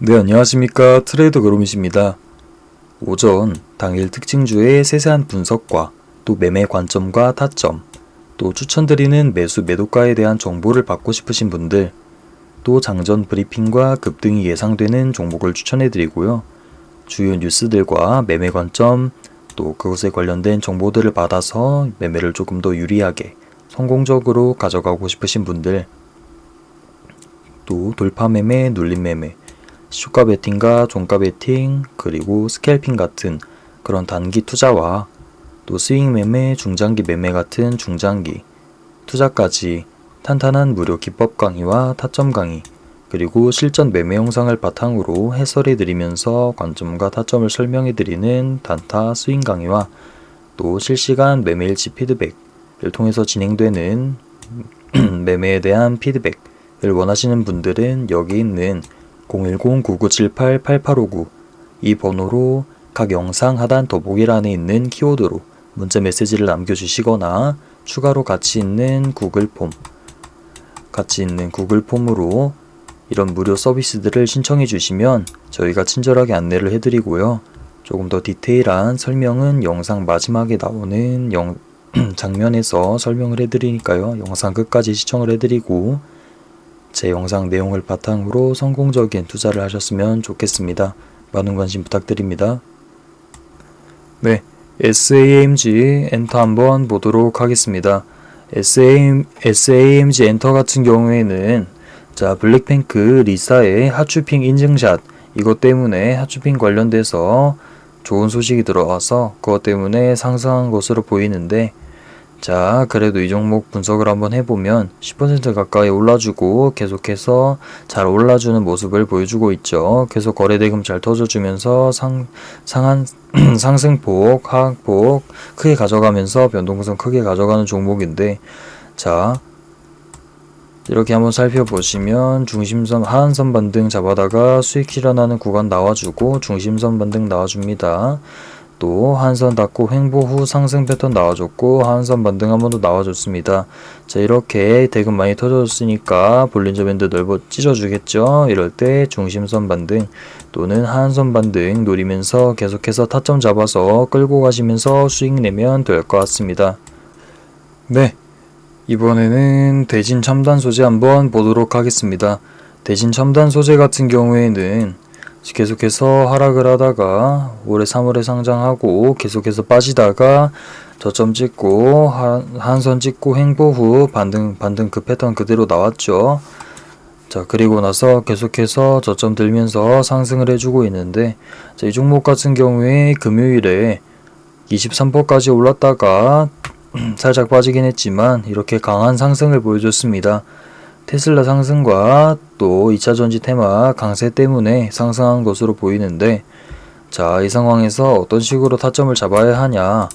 네, 안녕하십니까. 트레이더 그로밋입니다. 오전 당일 특징주의 세세한 분석과 또 매매 관점과 타점, 또 추천드리는 매수 매도가에 대한 정보를 받고 싶으신 분들, 또 장전 브리핑과 급등이 예상되는 종목을 추천해드리고요. 주요 뉴스들과 매매 관점, 또 그것에 관련된 정보들을 받아서 매매를 조금 더 유리하게 성공적으로 가져가고 싶으신 분들, 또 돌파 매매, 눌림 매매, 시초가 베팅과 종가 베팅, 그리고 스캘핑 같은 그런 단기 투자와 또 스윙 매매, 중장기 매매 같은 중장기 투자까지 탄탄한 무료 기법 강의와 타점 강의, 그리고 실전 매매 영상을 바탕으로 해설해 드리면서 관점과 타점을 설명해 드리는 단타 스윙 강의와 또 실시간 매매 일치 피드백을 통해서 진행되는 매매에 대한 피드백을 원하시는 분들은 여기 있는 010-9978-8859 이 번호로 각 영상 하단 더보기란에 있는 키워드로 문자 메시지를 남겨주시거나 추가로 같이 있는 구글 폼 같이 있는 구글 폼으로 이런 무료 서비스들을 신청해 주시면 저희가 친절하게 안내를 해드리고요. 조금 더 디테일한 설명은 영상 마지막에 나오는 영, 장면에서 설명을 해드리니까요. 영상 끝까지 시청을 해드리고 제 영상 내용을 바탕으로 성공적인 투자를 하셨으면 좋겠습니다. 많은 관심 부탁드립니다. 네, SAMG 엔터 한번 보도록 하겠습니다. SAM, SAMG 엔터 같은 경우에는 자 블랙핑크 리사의 하추핑 인증샷 이것 때문에 하추핑 관련돼서 좋은 소식이 들어와서 그것 때문에 상승한 것으로 보이는데 자, 그래도 이 종목 분석을 한번 해보면 10% 가까이 올라주고 계속해서 잘 올라주는 모습을 보여주고 있죠. 계속 거래대금 잘 터져주면서 상, 상한, 상승폭, 하락폭 크게 가져가면서 변동성 크게 가져가는 종목인데, 자, 이렇게 한번 살펴보시면 중심선 하한선 반등 잡아다가 수익 실현하는 구간 나와주고 중심선 반등 나와줍니다. 또 한선 닫고 횡보 후 상승 패턴 나와줬고 한선 반등 한 번 더 나와줬습니다. 자 이렇게 대금 많이 터졌으니까 볼린저 밴드 넓어 찢어주겠죠. 이럴 때 중심선 반등 또는 한선 반등 노리면서 계속해서 타점 잡아서 끌고 가시면서 수익 내면 될 것 같습니다. 네 이번에는 대진 첨단 소재 한번 보도록 하겠습니다. 대진 첨단 소재 같은 경우에는 계속해서 하락을 하다가 올해 3월에 상장하고 계속해서 빠지다가 저점 찍고 한선 찍고 횡보 후 반등 반등 그 패턴 그대로 나왔죠. 자 그리고 나서 계속해서 저점 들면서 상승을 해주고 있는데 자, 이 종목 같은 경우에 금요일에 23%까지 올랐다가 살짝 빠지긴 했지만 이렇게 강한 상승을 보여줬습니다. 테슬라 상승과 또 2차 전지 테마 강세 때문에 상승한 것으로 보이는데 자, 이 상황에서 어떤 식으로 타점을 잡아야 하냐?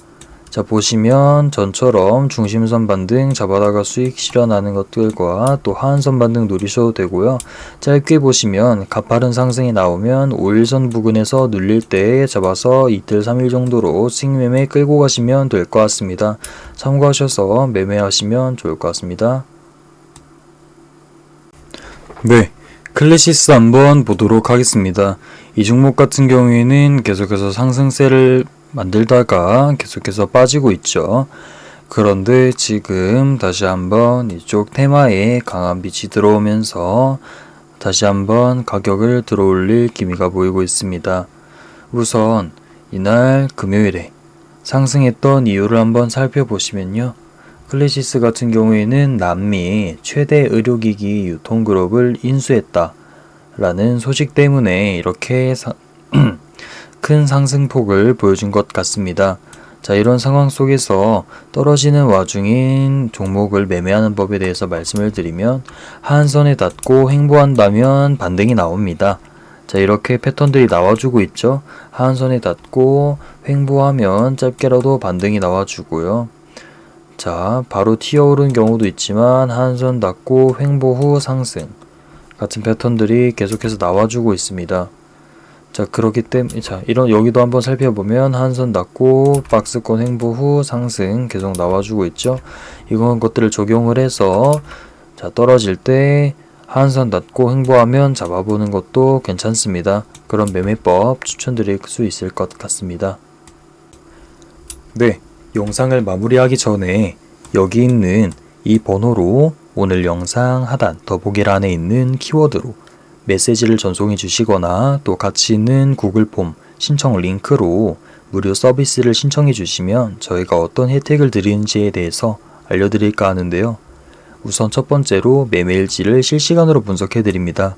자, 보시면 전처럼 중심선 반등 잡아다가 수익 실현하는 것들과 또 하한선 반등 노리셔도 되고요. 짧게 보시면 가파른 상승이 나오면 5일선 부근에서 눌릴 때 잡아서 이틀 3일 정도로 수익 매매 끌고 가시면 될 것 같습니다. 참고하셔서 매매하시면 좋을 것 같습니다. 네, 클래시스 한번 보도록 하겠습니다. 이 종목 같은 경우에는 계속해서 상승세를 만들다가 계속해서 빠지고 있죠. 그런데 지금 다시 한번 이쪽 테마에 강한 빛이 들어오면서 다시 한번 가격을 들어올릴 기미가 보이고 있습니다. 우선 이날 금요일에 상승했던 이유를 한번 살펴보시면요. 클래시스 같은 경우에는 남미 최대 의료기기 유통그룹을 인수했다. 라는 소식 때문에 이렇게 사, 큰 상승폭을 보여준 것 같습니다. 자, 이런 상황 속에서 떨어지는 와중인 종목을 매매하는 법에 대해서 말씀을 드리면 한선에 닿고 횡보한다면 반등이 나옵니다. 자, 이렇게 패턴들이 나와주고 있죠. 한선에 닿고 횡보하면 짧게라도 반등이 나와주고요. 자, 바로 튀어오른 경우도 있지만 한선 닫고 횡보 후 상승 같은 패턴들이 계속해서 나와주고 있습니다. 자, 그렇기 때문에 자, 이런 여기도 한번 살펴보면 한선 닫고 박스권 횡보 후 상승 계속 나와주고 있죠. 이런 것들을 적용을 해서 자, 떨어질 때 한선 닫고 행보하면 잡아보는 것도 괜찮습니다. 그런 매매법 추천드릴 수 있을 것 같습니다. 네, 영상을 마무리하기 전에 여기 있는 이 번호로 오늘 영상 하단 더보기란에 있는 키워드로 메시지를 전송해 주시거나 또 같이 있는 구글 폼 신청 링크로 무료 서비스를 신청해 주시면 저희가 어떤 혜택을 드리는지에 대해서 알려드릴까 하는데요. 우선 첫 번째로 매매일지를 실시간으로 분석해 드립니다.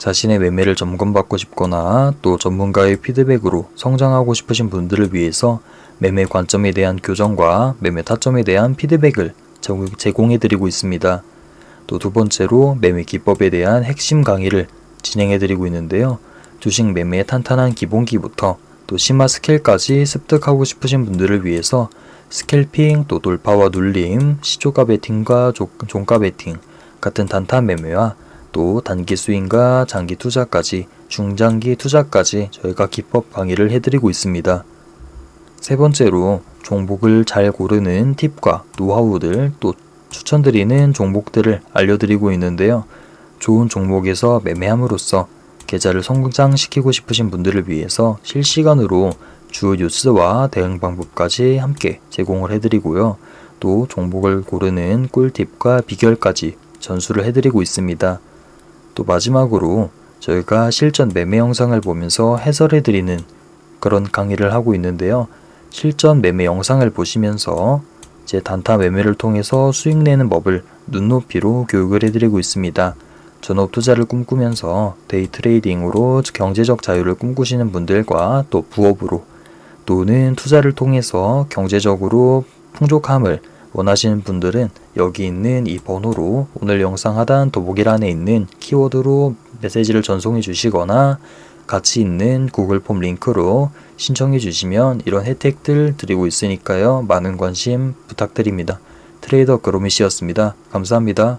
자신의 매매를 점검받고 싶거나 또 전문가의 피드백으로 성장하고 싶으신 분들을 위해서 매매 관점에 대한 교정과 매매 타점에 대한 피드백을 제공해 드리고 있습니다. 또 두 번째로 매매 기법에 대한 핵심 강의를 진행해 드리고 있는데요. 주식 매매의 탄탄한 기본기부터 또 심화 스킬까지 습득하고 싶으신 분들을 위해서 스캘핑, 또 돌파와 눌림, 시초가 베팅과 조- 종가 베팅 같은 단타 매매와 또 단기 스윙과 장기 투자까지 중장기 투자까지 저희가 기법 강의를 해드리고 있습니다. 세 번째로 종목을 잘 고르는 팁과 노하우들 또 추천드리는 종목들을 알려드리고 있는데요. 좋은 종목에서 매매함으로써 계좌를 성장시키고 싶으신 분들을 위해서 실시간으로 주요 뉴스와 대응 방법까지 함께 제공을 해드리고요. 또 종목을 고르는 꿀팁과 비결까지 전수를 해드리고 있습니다. 또 마지막으로 저희가 실전 매매 영상을 보면서 해설해드리는 그런 강의를 하고 있는데요. 실전 매매 영상을 보시면서 제 단타 매매를 통해서 수익 내는 법을 눈높이로 교육을 해드리고 있습니다. 전업 투자를 꿈꾸면서 데이 트레이딩으로 경제적 자유를 꿈꾸시는 분들과 또 부업으로 또는 투자를 통해서 경제적으로 풍족함을 원하시는 분들은 여기 있는 이 번호로 오늘 영상 하단 더보기란에 있는 키워드로 메시지를 전송해 주시거나 같이 있는 구글 폼 링크로 신청해 주시면 이런 혜택들 드리고 있으니까요. 많은 관심 부탁드립니다. 트레이더 그로미 씨였습니다. 감사합니다.